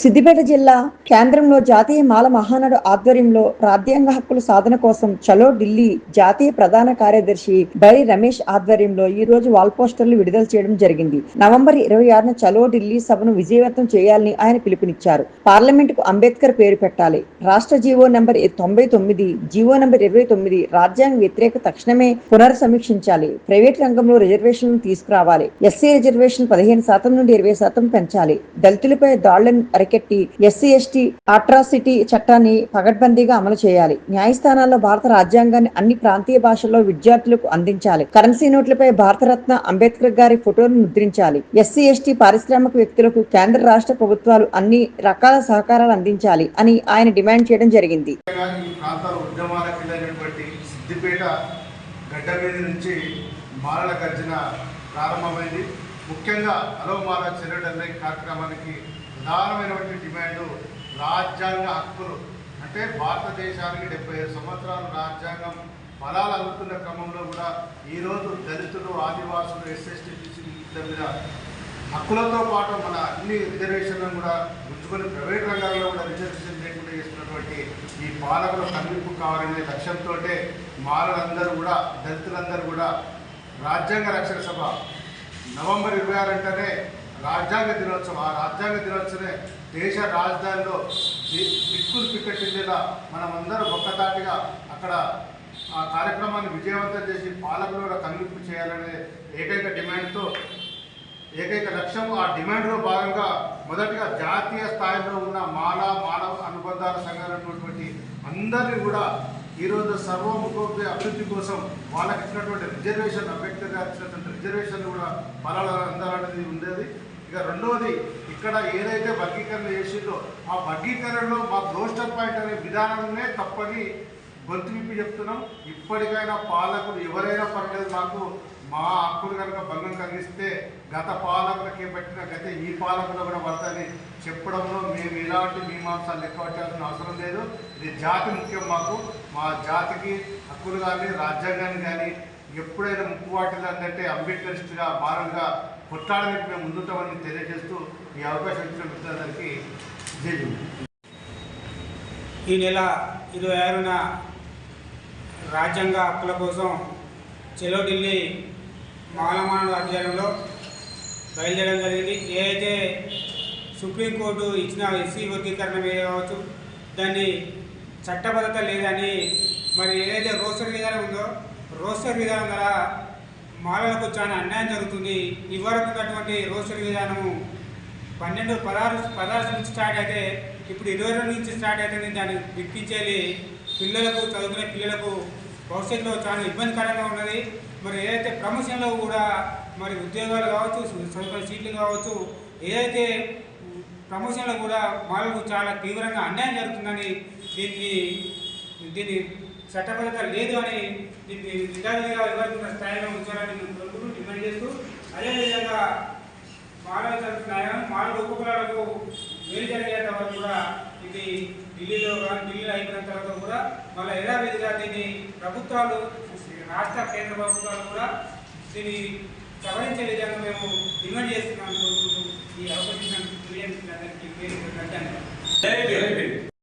సిద్దిపేట జిల్లా కేంద్రంలో జాతీయ మాల మహానాడు ఆధ్వర్యంలో రాజ్యాంగ హక్కుల సాధన కోసం చలో ఢిల్లీ జాతీయ ప్రధాన కార్యదర్శి బైరి రమేష్ ఆధ్వర్యంలో ఈ రోజు వాల్ పోస్టర్లు విడుదల చేయడం జరిగింది. నవంబర్ ఇరవై ఆరున చలో ఢిల్లీ సభను విజయవంతం చేయాలని ఆయన పిలుపునిచ్చారు. పార్లమెంటుకు అంబేద్కర్ పేరు పెట్టాలి. రాష్ట్ర జీవో నంబర్ తొంభై తొమ్మిది జీవో నంబర్ ఇరవై తొమ్మిది రాజ్యాంగ వ్యతిరేక తక్షణమే పునర్సమీక్షించాలి. ప్రైవేట్ రంగంలో రిజర్వేషన్లు తీసుకురావాలి. ఎస్సీ రిజర్వేషన్ పదిహేను శాతం నుండి ఇరవై శాతం పెంచాలి. దళితులపై దాడులను అరికెట్టి ఎస్సీ ఎస్టీ అట్రాసిటీ చట్టాన్ని పగడ్బందీగా అమలు చేయాలి. న్యాయస్థానాల్లో భారత రాజ్యాంగాన్ని అన్ని ప్రాంతీయ భాషల్లో విద్యార్థులకు అందించాలి. కరెన్సీ నోట్లపై భారతరత్న అంబేద్కర్ గారి ఫోటోను ముద్రించాలి. ఎస్సీ ఎస్టీ పారిశ్రామిక వ్యక్తులకు కేంద్ర రాష్ట్ర ప్రభుత్వాలు అన్ని రకాల సహకారాలు అందించాలి అని ఆయన డిమాండ్ చేయడం జరిగింది. సిద్దిపేట గడ్డ మీద నుంచి గర్జన ప్రారంభమైంది. ముఖ్యంగా అలో మాల చెరడల్లే కార్యక్రమానికి ప్రధానమైనటువంటి డిమాండ్ రాజ్యాంగ హక్కులు. అంటే భారతదేశానికి డెబ్బై ఐదు సంవత్సరాలు రాజ్యాంగం ఫలాలు అందుతున్న క్రమంలో కూడా ఈరోజు దళితులు ఆదివాసులు ఎస్ఎస్టీ దగ్గర మీద హక్కులతో పాటు మన అన్ని రిజర్వేషన్లను కూడా ఉంచుకొని ప్రైవేట్ రంగాల్లో కూడా రిజర్వేషన్ లేకుండా చేస్తున్నటువంటి ఈ పాలకుల కనువిప్పు కావాలనే లక్ష్యంతో మాలలందరూ కూడా దళితులందరూ కూడా రాజ్యాంగ రక్షణ సభ నవంబర్ ఇరవై ఆరు అంటేనే రాజ్యాంగ దినోత్సవం ఆ రాజ్యాంగ దినోత్సవమే దేశ రాజధానిలో దిక్కులు పిక్కటిల్లేలా మనమందరం ఒక్కతాటిగా అక్కడ ఆ కార్యక్రమాన్ని విజయవంతం చేసి పాలకులు కూడా కనువిప్పు చేయాలనే ఏకైక డిమాండ్తో ఏకైక లక్ష్యం ఆ డిమాండ్లో భాగంగా మొదటిగా జాతీయ స్థాయిలో ఉన్న మాల మానవ అనుబంధాల సంఘాలు ఉన్నటువంటి అందరినీ కూడా ఈరోజు సర్వముఖోపి అభివృద్ధి కోసం వాళ్ళకి ఇచ్చినటువంటి రిజర్వేషన్ అంబేద్కర్ గారు ఇచ్చినటువంటి రిజర్వేషన్ కూడా ఫలాలు అందాలనేది ఉండేది. ఇక రెండవది ఇక్కడ ఏదైతే వర్గీకరణ చేసిందో ఆ వర్గీకరణలో మా రోస్టర్ పాయింట్ అనే విధానమే తప్పని గొంతు విప్పి చెప్తున్నాం. ఇప్పటికైనా పాలకులు ఎవరైనా పర్లేదు మాకు మా హక్కులు కనుక భంగం కలిగిస్తే గత పాలకులకే పెట్టిన గత ఈ పాలకులు కూడా పడతాయని చెప్పడంలో మేము ఎలాంటి మీమాంసాలు లెక్క పెట్టాల్సిన అవసరం లేదు. ఇది జాతి ముఖ్యం మాకు. మా జాతికి హక్కులు కానీ రాజ్యాంగాన్ని కానీ ఎప్పుడైనా ముప్పు అంటే అంబేద్కరిస్ట్గా మారల్గా కొట్లాడడానికి మేము ముందుంటామని తెలియజేస్తూ ఈ అవకాశం ఇచ్చిన మిత్రులందరికీ జై ఈ నెల ఇరవై ఆరున రాజ్యాంగ హక్కుల కోసం చెలో ఢిల్లీ మాలమానవ ఆధ్వర్యంలో బయలుదేరడం జరిగింది. ఏదైతే సుప్రీంకోర్టు ఇచ్చిన ఎస్సీ వర్గీకరణ మీద కావచ్చు దాన్ని చట్టబద్ధత లేదని మరి ఏదైతే రోస్టర్ విధానం ఉందో రోస్టర్ విధానం ద్వారా మాలలకు చాలా అన్యాయం జరుగుతుంది. ఇదివరకు ఉన్నటువంటి రోస్టర్ విధానము పన్నెండు పదహారు పదహారు నుంచి స్టార్ట్ అయితే ఇప్పుడు ఇరవై రెండు నుంచి స్టార్ట్ అయితే దాన్ని విప్పించేది పిల్లలకు చదువుకునే పిల్లలకు భవిష్యత్తులో చాలా ఇబ్బందికరంగా ఉన్నది. మరి ఏదైతే ప్రమోషన్లో కూడా మరి ఉద్యోగాలు కావచ్చు చదువుకునే సీట్లు కావచ్చు ఏదైతే ప్రమోషన్లో కూడా మాలకు చాలా తీవ్రంగా అన్యాయం జరుగుతుందని దీన్ని దీన్ని చట్టబద్ధత లేదు అని దీన్ని నిజాలుగా ఇవ్వాల్సిన స్థాయిలో ఉంచాలని మేము కోరుకుంటూ డిమాండ్ చేస్తూ అదేవిధంగా మానవ న్యాయం మానవ ఉపకులాలకు మేలు జరిగేంత వరకు కూడా ఇది ఢిల్లీలో కానీ ఢిల్లీలో అయిపోయిన తర్వాత కూడా మళ్ళీ యథావిధిగా దీన్ని ప్రభుత్వాలు రాష్ట్ర కేంద్ర ప్రభుత్వాలు కూడా దీన్ని సవరించే విధంగా మేము డిమాండ్ చేస్తున్నాం కోరుకుంటూ ఈ అవకాశం తెలియజేసిన అందరికీ పేరు ధన్యవాదాలు.